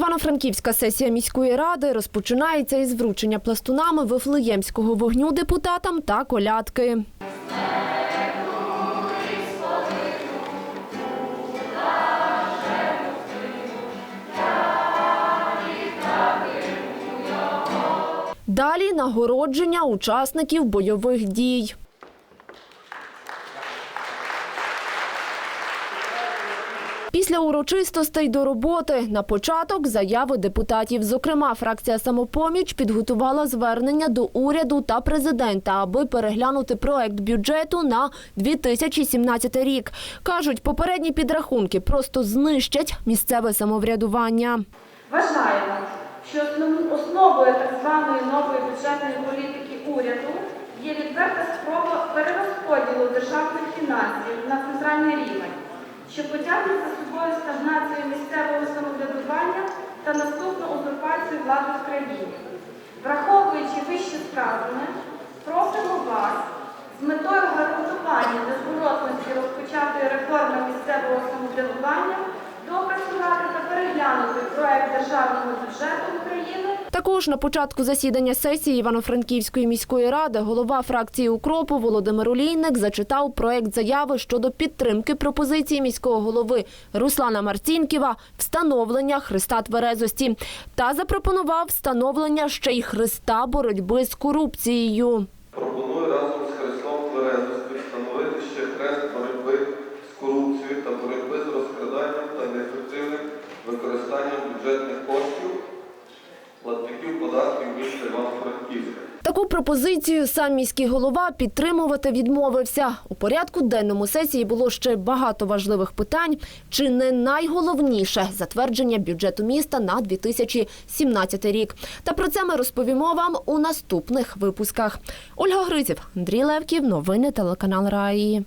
Івано-Франківська сесія міської ради розпочинається із вручення пластунами вифлеємського вогню депутатам та колядки. Далі нагородження учасників бойових дій. Після урочистостей до роботи на початок заяви депутатів. Зокрема, фракція «Самопоміч» підготувала звернення до уряду та президента, аби переглянути проект бюджету на 2017 рік. Кажуть, попередні підрахунки просто знищать місцеве самоврядування. Вважаємо, що основ- основою так званої нової бюджетної політики уряду є відверта спроба перерозподілу державних фінансів на центральний рівень, що потягне за собою стагнацію місцевого самоврядування та наступну узурпацію влади в країні. Враховуючи вище сказане, просимо вас з метою гарантування незворотності розпочатої реформи місцевого самоврядування доопрацювати та переглянути проект державного бюджету України Також на початку засідання сесії Івано-Франківської міської ради голова фракції «Укропу» Володимир Олійник зачитав проект заяви щодо підтримки пропозиції міського голови Руслана Марцінківа встановлення Христа Тверезості та запропонував встановлення ще й Христа боротьби з корупцією. Пропоную разом з Христом Тверезості встановити ще хрест боротьби з корупцією та боротьби з розкраданням та неефективним використанням бюджетних коштів платників податків міста Івано-Франківська. Таку пропозицію сам міський голова підтримувати відмовився. У порядку денному сесії було ще багато важливих питань. Чи не найголовніше затвердження бюджету міста на 2017 рік? Та про це ми розповімо вам у наступних випусках. Ольга Гриців, Андрій Левків, новини телеканал Раї.